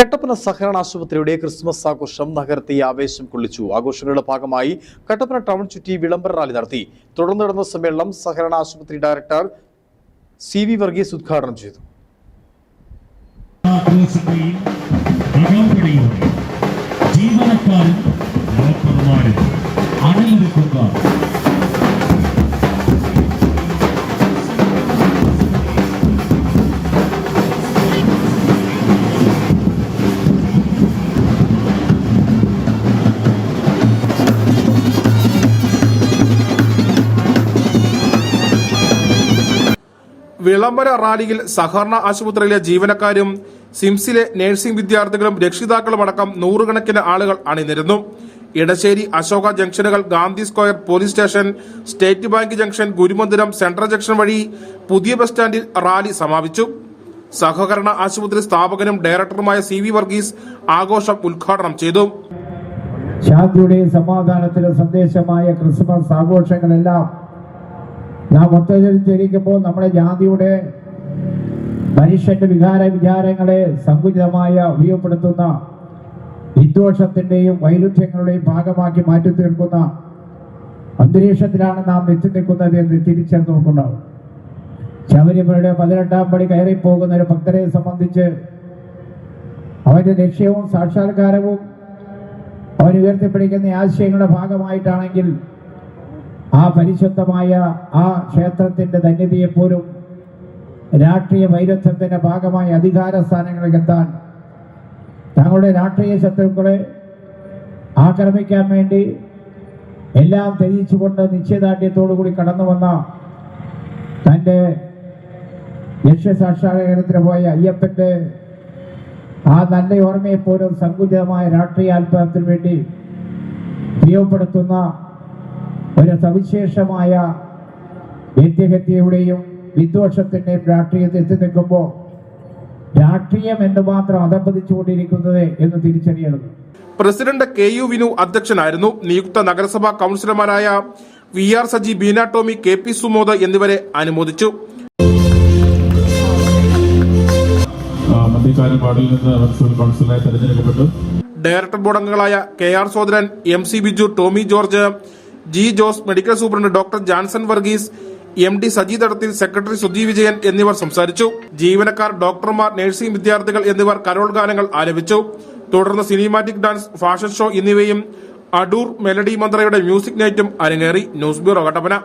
കട്ടപ്പന സഹകരണ ആശുപത്രിയുടെ ക്രിസ്മസ് ആഘോഷം നഗരത്തെ ആവേശം കൊള്ളിച്ചു. ആഘോഷങ്ങളുടെ ഭാഗമായി കട്ടപ്പന ടൗൺ ചുറ്റി വിളംബര റാലി നടത്തി. തുടർന്ന് നടന്ന സമ്മേളനം സഹകരണ ആശുപത്രി ഡയറക്ടർ സി വി വർഗീസ് ഉദ്ഘാടനം ചെയ്തു. ജീവനക്കാരും വിളംബര റാലിയിൽ സഹകരണ ആശുപത്രിയിലെ ജീവനക്കാരും സിംസിലെ നഴ്സിംഗ് വിദ്യാർത്ഥികളും രക്ഷിതാക്കളും അടക്കം നൂറുകണക്കിന് ആളുകൾ അണിനിരുന്നു. Edassery Ashoka ജംഗ്ഷനുകൾ Gandhi square police station state bank junction Gurumandiram central junction വഴി പുതിയ ബസ് സ്റ്റാൻഡിൽ റാലി സമാപിച്ചു. സഹകരണ ആശുപത്രി സ്ഥാപകനും ഡയറക്ടറുമായ സി വി വർഗീസ് ആഘോഷം ഉദ്ഘാടനം ചെയ്തു. ശാന്തിയുടെയും സമാധാനത്തിലെ സന്ദേശമായ ക്രിസ്മസ് ആഘോഷങ്ങളെല്ലാം നാം ഒത്തുചരിച്ചിരിക്കുമ്പോൾ നമ്മുടെ ജാതിയുടെ മനുഷ്യന്റെ വികാര വിചാരങ്ങളെ സങ്കുചിതമായ ഉപയോഗപ്പെടുത്തുന്ന വിദ്വേഷത്തിന്റെയും വൈരുദ്ധ്യങ്ങളുടെയും ഭാഗമാക്കി മാറ്റി തീർക്കുന്ന അന്തരീക്ഷത്തിലാണ് നാം എത്തി നിൽക്കുന്നത് എന്ന് തിരിച്ചറിഞ്ഞ് നോക്കുന്നുണ്ടാവും. ശബരിമലയുടെ പതിനെട്ടാം പടി കയറി പോകുന്ന ഒരു ഭക്തരെ സംബന്ധിച്ച് അവന്റെ ലക്ഷ്യവും സാക്ഷാത്കാരവും അവൻ ഉയർത്തിപ്പിടിക്കുന്ന ആശയങ്ങളുടെ ഭാഗമായിട്ടാണെങ്കിൽ ആ പരിശുദ്ധമായ ആ ക്ഷേത്രത്തിന്റെ ധന്യതയെപ്പോലും രാഷ്ട്രീയ വൈരുദ്ധ്യത്തിന്റെ ഭാഗമായി അധികാര സ്ഥാനങ്ങളിലേക്ക് എത്താൻ തങ്ങളുടെ രാഷ്ട്രീയ ശത്രുക്കളെ ആക്രമിക്കാൻ വേണ്ടി എല്ലാം തെളിയിച്ചുകൊണ്ട് നിശ്ചയദാർഢ്യത്തോടു കൂടി കടന്നു വന്ന തന്റെ ലക്ഷ്യസാക്ഷാത്കാരത്തിന് പോയ അയ്യപ്പന്റെ ആ നല്ല ഓർമ്മയെപ്പോലും സങ്കുചിതമായ രാഷ്ട്രീയ ആത്മഹത്യത്തിന് വേണ്ടി ഉപയോഗപ്പെടുത്തുന്ന ഒരു സവിശേഷമായ വ്യക്തിഹത്യയുടെയും വിദ്വേഷത്തിന്റെയും രാഷ്ട്രീയത്തിൽ എത്തി നിൽക്കുമ്പോൾ രാഷ്ട്രീയം എന്ന് മാത്രം അധപതിച്ചുകൊണ്ടിരിക്കുന്നത് എന്ന് തിരിച്ചറിയണം. പ്രസിഡന്റ് കെ യു വിനു അധ്യക്ഷനായിരുന്നു. നിയുക്ത നഗരസഭാ കൌൺസിലർമാരായ V R Saji Beena Tomy K P Sumod എന്നിവരെ അനുമോദിച്ചു. ഡയറക്ടർ ബോർഡ് അംഗങ്ങളായ K R Sodaran M C Biju Tomy George G Jose medical superintendent doctor Janson Varghese M D Saji Thadathil secretary Sudhi Vijayan എന്നിവർ സംസാരിച്ചു. ജീവനക്കാർ ഡോക്ടർമാർ nursing വിദ്യാർത്ഥികൾ എന്നിവർ Carol ഗാനങ്ങൾ ആലപിച്ചു. തുടർന്ന് സിനിമാറ്റിക് ഡാൻസ് ഫാഷൻ ഷോ എന്നിവയും അടൂർ മെലഡി മന്ത്രയുടെ മ്യൂസിക് നൈറ്റും അരങ്ങേറി. News bureau Kattappana.